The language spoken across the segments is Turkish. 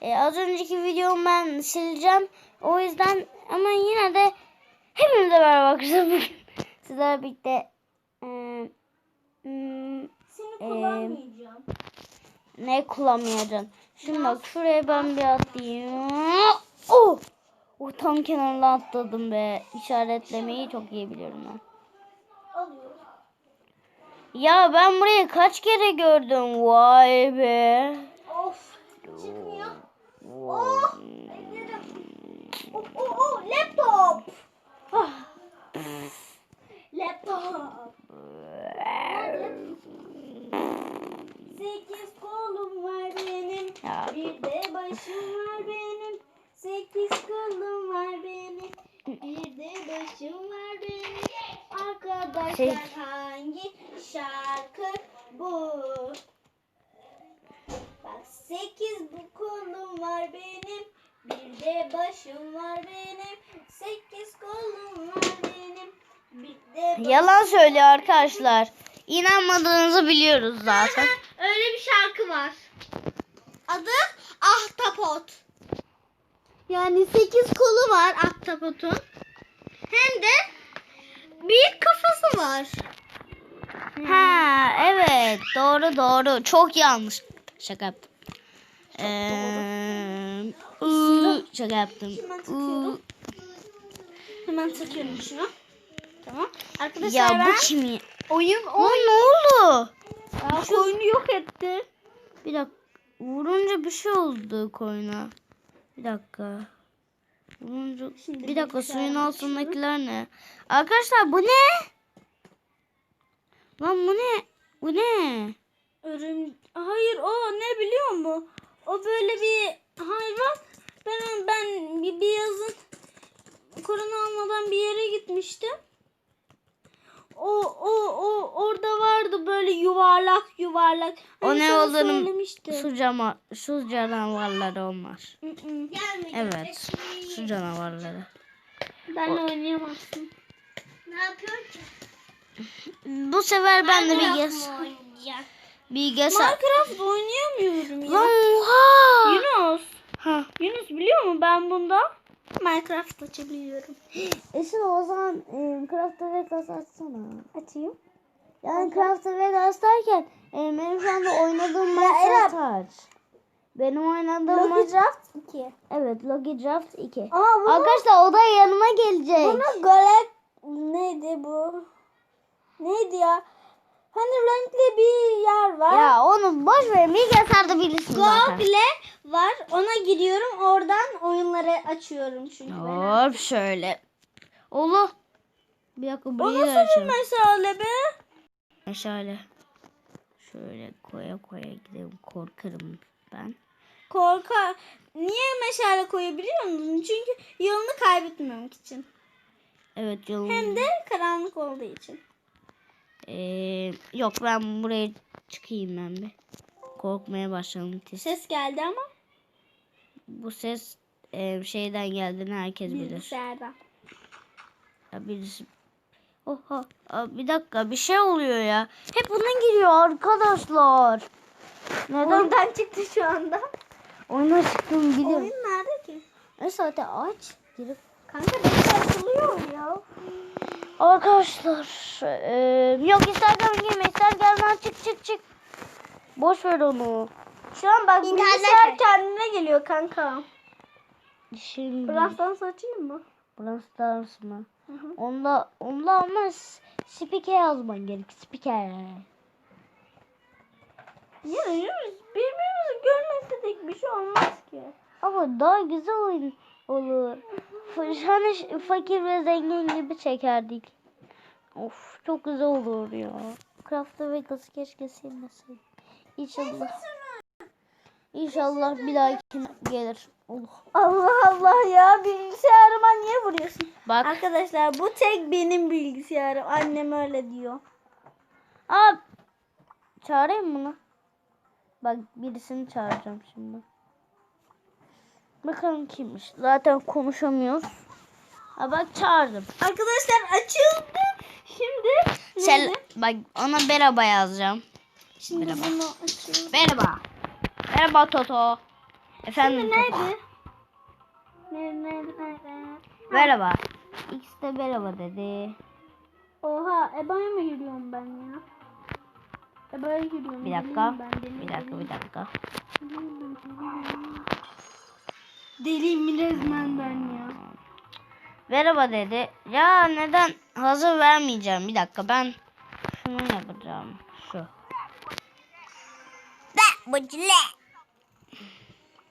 E, az önceki videomu ben sileceğim. O yüzden ama yine de hepinize merhaba arkadaşlar. Bugün sizlerle birlikte e, hmm, Seni Ee, kullanmayacağım. ne kullanmayacaksın? Şimdi bak şuraya ben bir atlayayım. Oh! Oh, tam kenarına atladım be. İşaretlemeyi çok iyi biliyorum ben. Alıyorum. Ya ben burayı kaç kere gördüm. Vay be. Çıkmıyor. Oh. Ellerim. Oh, oh, oh. Laptop. Ah. Laptop. Sekiz kolum var benim. Bir de başım var benim. Sekiz kolum var benim. Bir de başım var benim. Arkadaşlar Şey- hangi şarkı bu? Sekiz bu kolum var benim. Bir de başım var benim. Sekiz kolum var benim. Bir de başım Yalan söylüyor arkadaşlar. İnanmadığınızı biliyoruz zaten. Öyle bir şarkı var. Adı Ahtapot. Yani sekiz kolu var ahtapotun. Hem de büyük kafası var. Ha evet doğru doğru. Çok yanlış. Şaka yaptım. Ee, ıı, şaka yaptım. Hemen takıyorum. Hemen takıyorum şunu. Tamam. Arkadaşlar Ya ben bu kim ya? oyun Lan ne oldu? Aa, oyunu yok etti. Bir dakika. Vurunca bir şey oldu koyuna. Bir dakika. Vurunca... Şimdi bir dakika suyun altındakiler ne? Arkadaşlar bu ne? Lan bu ne? Bu ne? Örüm... Hayır o ne biliyor musun? O böyle bir hayvan. Ben ben bir, bir yazın korona almadan bir yere gitmiştim. O o o orada vardı böyle yuvarlak yuvarlak. O Hani ne sana olduğunu söylemiştim. su, cama, su canavarları onlar. Evet. Su canavarları. Benle oynayamazsın. Ne yapıyorsun ki? Bu sefer ben de bilgisayar. Bilgisayar. Minecraft oynayamıyorum ya. Lan oha. Yunus. Biliyor mu ben bunda Minecraft açabiliyorum. Esin o zaman e, Craft Vegas açsana. Açayım. Yani Craft Vegas derken e, benim şu anda oynadığım. Minecraft aç. Benim oynadığım Logi Minecraft. Draft 2. Evet Logi Draft 2. Ama bunu, Arkadaşlar o da yanıma gelecek. bunu Galak neydi bu? Neydi ya? Hani renkli bir yer var. Ya onu boş ver bilgisayarda bilirsin zaten. Google var. Ona giriyorum. Oradan oyunları açıyorum çünkü ben. Hop şöyle. Oğlum. Bir dakika O burayı da nasıl bir açalım. mesele be? Meşale. Şöyle koya koya gidelim. Korkarım ben. Korkar. Niye meşale koyabiliyor musun? Çünkü yolunu kaybetmemek için. Evet yolum. Hem de karanlık olduğu için. Ee, yok ben buraya çıkayım ben bir. Korkmaya başladım. Ses geldi ama Bu ses e, şeyden geldiğini herkes bilir. bilgisayardan. Ya birisi... Oha. Aa, bir dakika bir şey oluyor ya. Hep bundan giriyor arkadaşlar. Neden? Oradan çıktı şu anda. Oyuna çıktım biliyorum. Oyun nerede ki? Ne saate aç. Girip. Kanka beni açılıyor ya. Arkadaşlar. E, yok Instagram girme. Instagram'dan çık çık çık. Boş ver onu. Şu an bak İnternet- bilgisayar kendine geliyor kanka. Şimdi. Birazdan açayım mı? Brawl Stars mı? Hı hı. Onda, onda ama spiker yazman gerek. Spiker. Ya birbirimizi görmeseydik bir şey olmaz ki. Ama daha güzel oyun olur. Hani fakir ve zengin gibi çekerdik. Of çok güzel olur ya. Craft Vegas'ı keşke silmeseydim. İnşallah. İnşallah bir dahaki gelir. Allah. Allah Allah ya bilgisayarıma niye vuruyorsun? Bak. Arkadaşlar bu tek benim bilgisayarım. Annem öyle diyor. Aa, çağırayım bunu. Bak birisini çağıracağım şimdi. Bakalım kimmiş. Zaten konuşamıyoruz. Ha bak çağırdım. Arkadaşlar açıldı. Şimdi Sel neydi? bak ona merhaba yazacağım. Şimdi Merhaba. bunu açıyorum. Merhaba. Merhaba Toto. Efendim Şimdi nerede? Nerede nerede? Merhaba. X de merhaba dedi. Oha EBA'ya mı giriyorum ben ya? EBA'ya giriyorum. Bir dakika. Ben, Bir dakika bir dakika. Deliyim resmen ben ya. Merhaba dedi. Ya neden hazır vermeyeceğim. Bir dakika ben şunu yapacağım. Şu.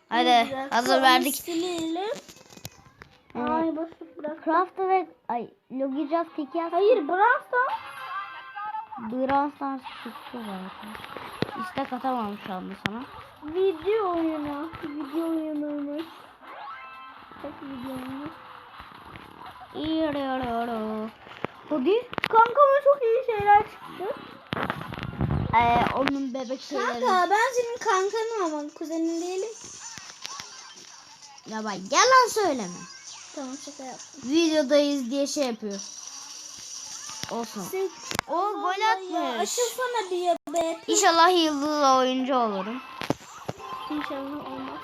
Hadi Biraz hazır sonra verdik. Silelim. Ay boşluk bırak. Craft ve ay Logicraft tiki yaz. Hayır bıraksa. Brawl Stars çıktı zaten. İstek atamam şu anda sana. Video oyunu. Video oyunuymuş. Tek video oyunu. İyarıyorum. Hadi. Kankama çok iyi şeyler çıktı. Ee, onun bebek şeyleri. Kanka ben senin kankanım ama kuzenin değilim. Ya bak yalan söyleme. Tamam şaka yaptım. Videodayız diye şey yapıyor. Olsun. Sen... O gol atmış. açılsana bir ya be. İnşallah yıldız oyuncu olurum. İnşallah olmaz.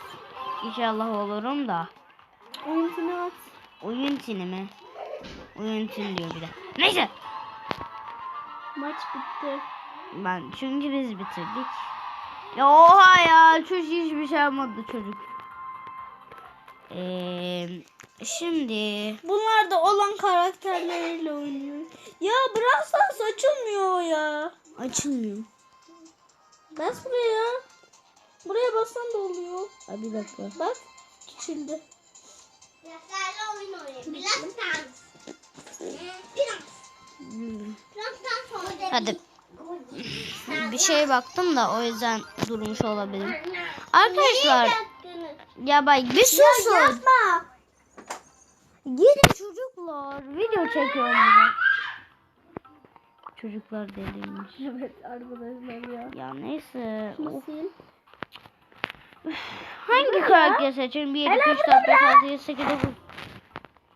İnşallah olurum da. Oyuntunu at. Oyun tini mi? Oyun tini diyor bir de. Neyse. Maç bitti. Ben çünkü biz bitirdik. Ya oha ya çocuk hiçbir şey yapmadı çocuk. Ee, şimdi Bunlar da olan karakterleriyle oynuyor. Ya Stars açılmıyor ya. açılmıyor. Bas buraya. Buraya bassan da oluyor. Ha, bir dakika. Bak. Küçüldü. Bilgisayarla oyun oynuyor. Biraz dans. Biraz. Biraz dans olacak. Hadi bir şeye baktım da o yüzden durmuş olabilir. Arkadaşlar ya bak bir susun. Yapma. Gelin çocuklar. Video çekiyorum bunu. Çocuklar deliymiş. Evet arkadaşlar ya. Ya neyse. Nasıl? Hangi karakter seçelim? 1, 2, 3, 4, 5, 6, 7, 8, 9.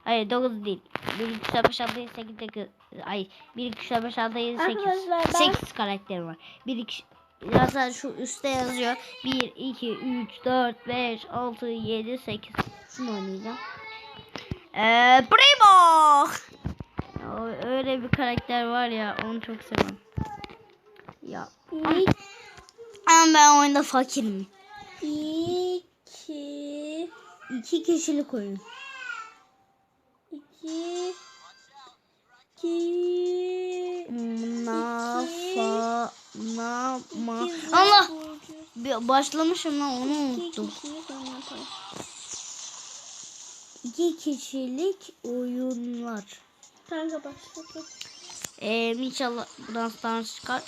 Hayır 9 değil. 1, 2, 3, 4, 5, 6, 7, 8, 9. Ay 1, 2, 3, 4, 5, 6, 7, 8. Arkadaşlar ben- 8 karakter var. 1, 2, Zaten şu üstte yazıyor. 1, 2, 3, 4, 5, 6, 7, 8. Şunu oynayacağım. Eee Primo. Öyle bir karakter var ya onu çok seviyorum. Ya ama ben oyunda fakirim. İki, İki kişilik oyun. iki, iki, Nafa nama. Allah Bir başlamışım lan onu unuttum. İki kişilik oyunlar. Kanka başladı. Ee, inşallah danstan çıkar.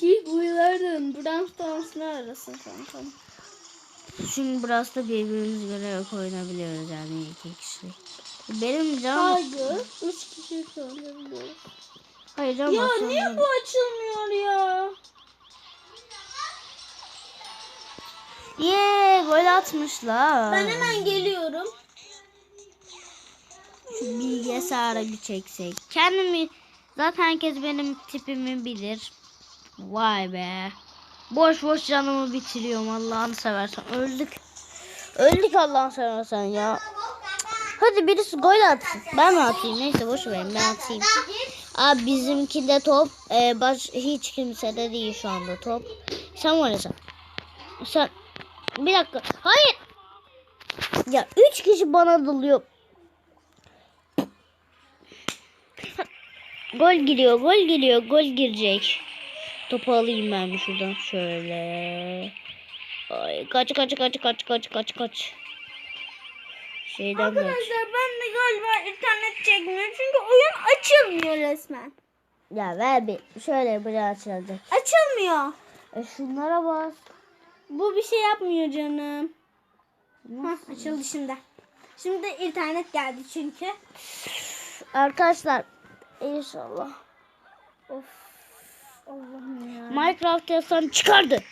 Kişilik oyunlardan Brawl Stars ne arasın kanka? Şimdi biraz da birbirimiz göre oynayabiliyoruz yani iki kişilik. Benim canım... Hayır. Üç kişilik oynayabiliyoruz. Hayır canım Ya niye bu açılmıyor ya? Yee gol atmışlar. Ben hemen geliyorum. Şu bilgisayara bir çeksek. Kendimi zaten herkes benim tipimi bilir. Vay be. Boş boş canımı bitiriyorum Allah'ını seversen. Öldük. Öldük Allah'ını seversen ya. Hadi birisi gol atsın. Ben mi atayım? Neyse boş verin ben atayım. Abi bizimki de top. Ee, baş, hiç kimse de değil şu anda top. Sen sen. Sen. Bir dakika. Hayır. Ya üç kişi bana dalıyor. Gol giriyor, gol giriyor, gol girecek. Topu alayım ben şuradan şöyle. Ay, kaç kaç kaç kaç kaç kaç kaç. Şeyden kaç. Arkadaşlar ben de galiba internet çekmiyor çünkü oyun açılmıyor resmen. Ya ver bir şöyle buraya açılacak. Açılmıyor. E şunlara bas. Bu bir şey yapmıyor canım. Nasıl? Hah açıldı şimdi. Şimdi internet geldi çünkü. Arkadaşlar inşallah. Of. Allah'ım ya. Minecraft yazsam çıkardı.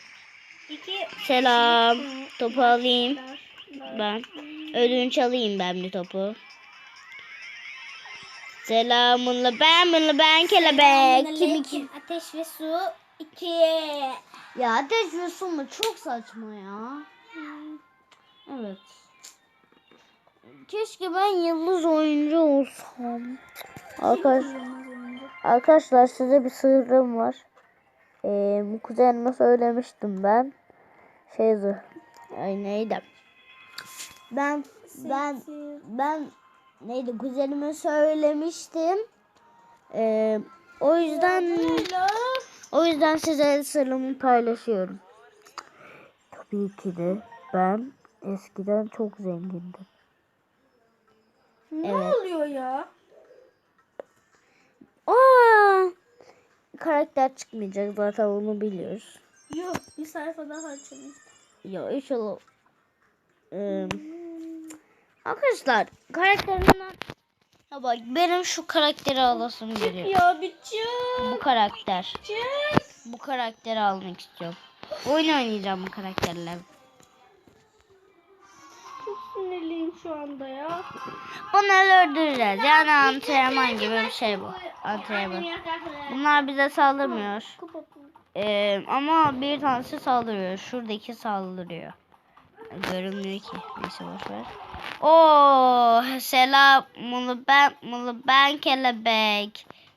İki. Selam. Topu alayım ben. Ödünç alayım ben bir topu. Selamunla ben bununla ben kelebek. Kim iki? Ateş ve su. İki. Ya ateş ve su mu? Çok saçma ya. Evet. Keşke ben yıldız oyuncu olsam. Arkadaş, arkadaşlar size bir sırrım var. Ee, bu kuzenime söylemiştim ben. Şeydi. Ay neydi? Ben ben ben neydi kuzenime söylemiştim. Ee, o yüzden o yüzden size sırrımı paylaşıyorum. Tabii ki de ben eskiden çok zengindim. Ne Evet. oluyor ya? Aa! Karakter çıkmayacak zaten onu biliyoruz. Yok bir sayfa daha açalım. Ya inşallah. Ee, arkadaşlar karakterinden ya bak benim şu karakteri alasım geliyor. Ya bir çık. Bu karakter. Çık. Bu karakteri almak istiyorum. Oyun oynayacağım bu karakterle. Sinirliyim şu anda ya. Bunları öldüreceğiz. Yani antrenman gibi bir şey bu. Antrenman. Bunlar bize saldırmıyor. Ee, ama bir tanesi saldırıyor. Şuradaki saldırıyor. Görünmüyor ki. Neyse boşver. Oo selam. Bunu ben, bunu ben kelebek.